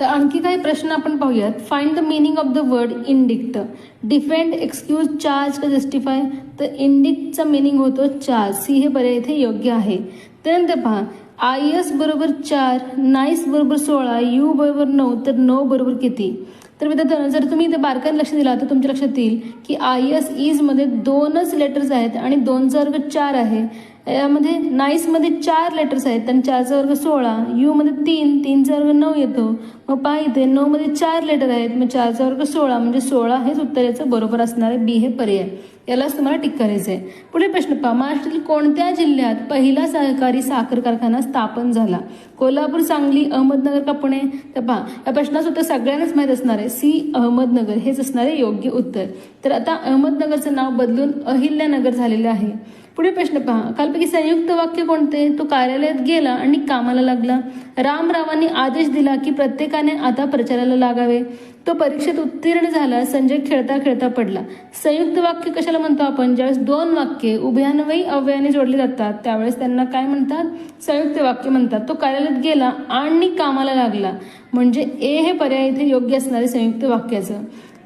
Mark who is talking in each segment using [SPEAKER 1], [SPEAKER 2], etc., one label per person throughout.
[SPEAKER 1] तर आणखी काही प्रश्न आपण पाहूयात. Find the meaning of the word indict defend excuse charge का जस्टिफाय तर इंडिक्टचा मिनिंग होतो चार्ज सी हे पर्याय इथे योग्य आहे. त्यानंतर पहा. आय एस बरोबर चार नाईस बरोबर सोळा यू बरोबर नऊ तर नऊ बरोबर किती? तर विद्यार्थ्यांना जर तुम्ही इथे बारकाईने लक्ष दिला तर तुमच्या लक्षात येईल की आय एस ईजमध्ये दोनच लेटर्स आहेत आणि दोनचा वर्ग चार आहे. यामध्ये नाईसमध्ये चार लेटर्स आहेत. आणि चारचा वर्ग सोळा यूमध्ये तीन तीनचा वर्ग नऊ येतो. मग पहा इथे नऊमध्ये चार लेटर आहेत. मग चारचा वर्ग सोळा म्हणजे सोळा हेच उत्तर याचं बरोबर असणार आहे बी हे पर्याय. यालाच तुम्हाला टिक करायचं आहे पुढे प्रश्न पहा. महाराष्ट्रातील कोणत्या जिल्ह्यात पहिला सहकारी साखर कारखाना स्थापन झाला? कोल्हापूर सांगली अहमदनगर का पुणे? तर पहा या प्रश्नाचं उत्तर सगळ्यांनाच माहीत असणार आहे. सी अहमदनगर. हेच असणार आहे योग्य उत्तर. तर आता अहमदनगरचं नाव बदलून अहिल्यानगर झालेलं आहे. पुढे प्रश्न पहा. कालपैकी संयुक्त वाक्य कोणते? तो कार्यालयात गेला आणि कामाला लागला. रामरावांनी आदेश दिला की प्रत्येकाने आता प्रचाराला लागावे. तो परीक्षेत उत्तीर्ण झाला. संजय खेळता खेळता पडला. संयुक्त वाक्य कशाला म्हणतो आपण? ज्यावेळेस दोन वाक्ये उभयान्वयी अव्ययाने जोडली जातात त्यावेळेस त्यांना काय म्हणतात? संयुक्त वाक्य म्हणतात. तो कार्यालयात गेला आणि कामाला लागला. म्हणजे ए हे पर्याय इथे योग्य असणारे संयुक्त वाक्याचं.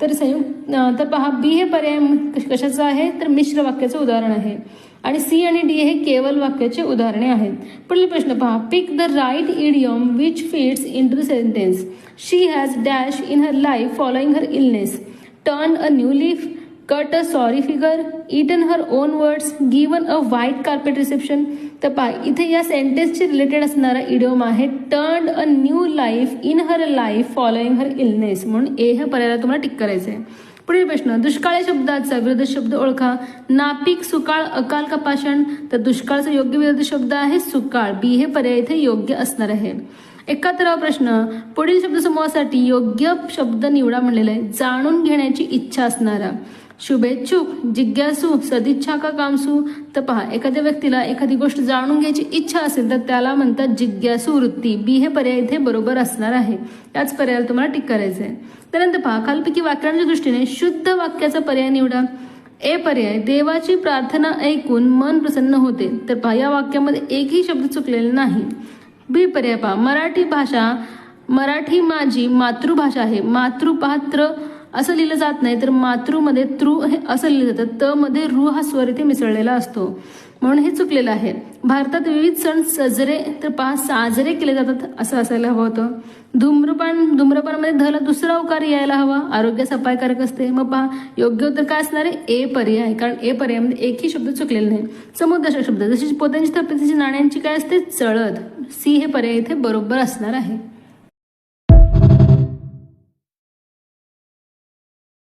[SPEAKER 1] तर संयुक्त तर पहा बी हे पर्याय कश- कशाचं आहे? तर मिश्र वाक्याचं उदाहरण आहे. आणि सी आणि डी हे केवल वाक्याचे उदाहरणे आहेत. पुढील प्रश्न पहा. Pick the right idiom which fits in to sentence she has dash in her life following her illness turn a new leaf cut a sorry figure eaten her own words given a white carpet reception तर पहा इथे या सेंटेन्सची related असणारा idiom आहे turn a new life in her life following her illness म्हणून A हे पर्यायला तुम्हाला टिक करायचं आहे पुढील प्रश्न दुष्काळ या शब्दाचा विरोध शब्द ओळखा. नापीक सुकाळ अकाल कपाषण तर दुष्काळचा योग्य विरोध शब्द आहे सुकाळ. बी हे पर्याय इथे योग्य असणार आहे. एकाहत्तरावा प्रश्न. पुढील शब्दसमूहासाठी योग्य शब्द निवडा म्हणलेला आहे. जाणून घेण्याची इच्छा असणारा. शुभेच्छुक जिज्ञासू सदिच्छा का कामसू? तर पहा एखाद्या व्यक्तीला एखादी गोष्ट जाणून घ्यायची इच्छा असेल तर त्याला म्हणतात जिज्ञासू वृत्ती. बी हे पर्याय इथे बरोबर असणार आहे. त्याच पर्यायाला तुम्हाला टिक करायचं आहे त्यानंतर पहा खालपैकी वाक्यांच्या दृष्टीने शुद्ध वाक्याचा पर्याय निवडा. ए पर्याय देवाची प्रार्थना ऐकून मन प्रसन्न होते. तर पहा या वाक्यामध्ये एकही शब्द चुकलेला नाही. बी पर्याय पहा. मराठी भाषा मराठी माझी मातृभाषा आहे. मातृपात्र असं लिहिलं जात नाही तर मातृमध्ये त्रू हे असं लिहिलं जातं. त मध्ये रू हा स्वर इथे मिसळलेला असतो. म्हणून हे चुकलेलं आहे. भारतात विविध सण सजरे तर पहा साजरे केले जातात असं असायला हवं होतं. धूम्रपान धूम्रपानमध्ये धला दुसरा उकार यायला हवा. आरोग्यास अपायकारक असते. मग पहा योग्य उत्तर काय असणार आहे? ए पर्याय. कारण ए पर्यायामध्ये एकही शब्द चुकलेला नाही. समुद्राचा शब्द जशी पोत्यांची तपेतीची नाण्यांची काय असते? चळद. सी हे पर्याय इथे बरोबर असणार आहे.